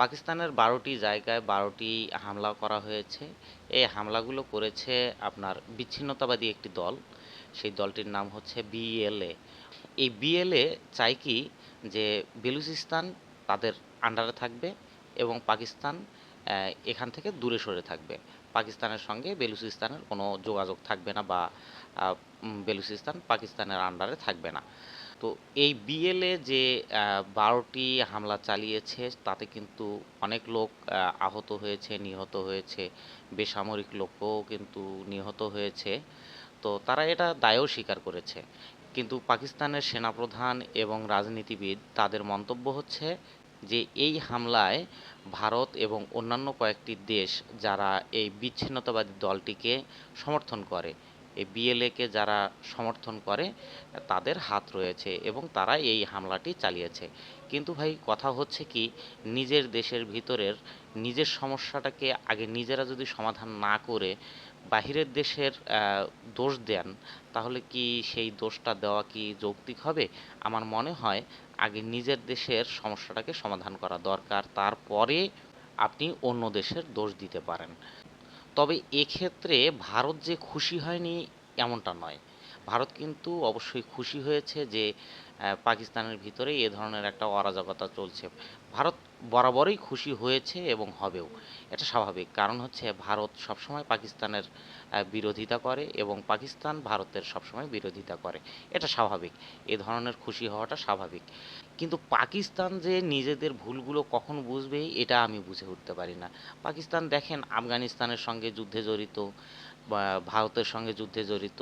পাকিস্তানের বারোটি জায়গায় বারোটি হামলা করা হয়েছে। এই হামলাগুলো করেছে আপনার বিচ্ছিন্নতাবাদী একটি দল। সেই দলটির নাম হচ্ছে বিএলএ। এই বিএলএ চাই কি যে বেলুচিস্তান তাদের আন্ডারে থাকবে এবং পাকিস্তান এখান থেকে দূরে সরে থাকবে। পাকিস্তানের সঙ্গে বেলুচিস্তানের কোনো যোগাযোগ থাকবে না বা বেলুচিস্তান পাকিস্তানের আন্ডারে থাকবে না। তো এই বিএলএ যে বারোটি হামলা চালিয়েছে তাতে কিন্তু অনেক লোক আহ, আহত হয়েছে নিহত হয়েছে বেসামরিক লোকও কিন্তু নিহত হয়েছে। তো তারা এটা দায়ও স্বীকার করেছে। কিন্তু পাকিস্তানের সেনাপ্রধান এবং রাজনীতিবিদ তাদের মন্তব্য হচ্ছে যে এই হামলায় ভারত এবং অন্যান্য কয়েকটি দেশ যারা এই বিচ্ছিন্নতাবাদী দলটিকে সমর্থন করে এই বিএলএকে যারা সমর্থন করে, তাদের হাত রয়েছে এবং তারা এই হামলাটি চালিয়েছে। কিন্তু ভাই, কথা হচ্ছে কি, নিজের দেশের ভিতরের নিজের সমস্যাটাকে আগে নিজেরা যদি সমাধান না করে বাহিরের দেশের দোষ দেন, তাহলে কি সেই দোষটা দেওয়া কি যৌক্তিক হবে? আমার মনে হয় আগে নিজের দেশের সমস্যাটাকে সমাধান করা দরকার, তারপরে আপনি অন্য দেশের দোষ দিতে পারেন। তবে এক্ষেত্রে ভারত যে খুশি হয়নি এমনটা নয়। ভারত কিন্তু অবশ্যই খুশি হয়েছে যে পাকিস্তানের ভিতরে এ ধরনের একটা অরাজকতা চলছে। ভারত বরাবরই খুশি হয়েছে এবং হবেও। এটা স্বাভাবিক। কারণ হচ্ছে ভারত সবসময় পাকিস্তানের বিরোধিতা করে এবং পাকিস্তান ভারতের সবসময় বিরোধিতা করে। এটা স্বাভাবিক। এ ধরনের খুশি হওয়াটা স্বাভাবিক। কিন্তু পাকিস্তান যে নিজেদের ভুলগুলো কখন বুঝবে, এটা আমি বুঝে উঠতে পারি না। পাকিস্তান দেখেন, আফগানিস্তানের সঙ্গে যুদ্ধে জড়িত বা ভারতের সঙ্গে যুদ্ধে জড়িত।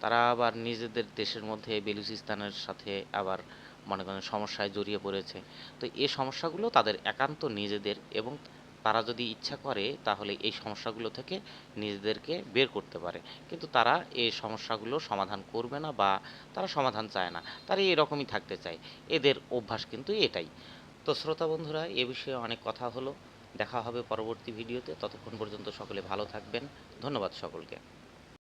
তারা আবার নিজেদের দেশের মধ্যে বেলুচিস্তানের সাথে আবার মনে করেন সমস্যায় জড়িয়ে পড়েছে। তো এই সমস্যাগুলো তাদের একান্ত নিজেদের এবং তারা যদি ইচ্ছা করে তাহলে এই সমস্যাগুলো থেকে নিজেদেরকে বের করতে পারে। কিন্তু তারা এই সমস্যাগুলো সমাধান করবে না বা তারা সমাধান চায় না। তারা এরকমই থাকতে চায়। এদের অভ্যাস কিন্তু এটাই। তো শ্রোতা বন্ধুরা, এ বিষয়ে অনেক কথা হলো। দেখা হবে পরবর্তী ভিডিওতে। ততক্ষণ পর্যন্ত সকলে ভালো থাকবেন। ধন্যবাদ সকলকে।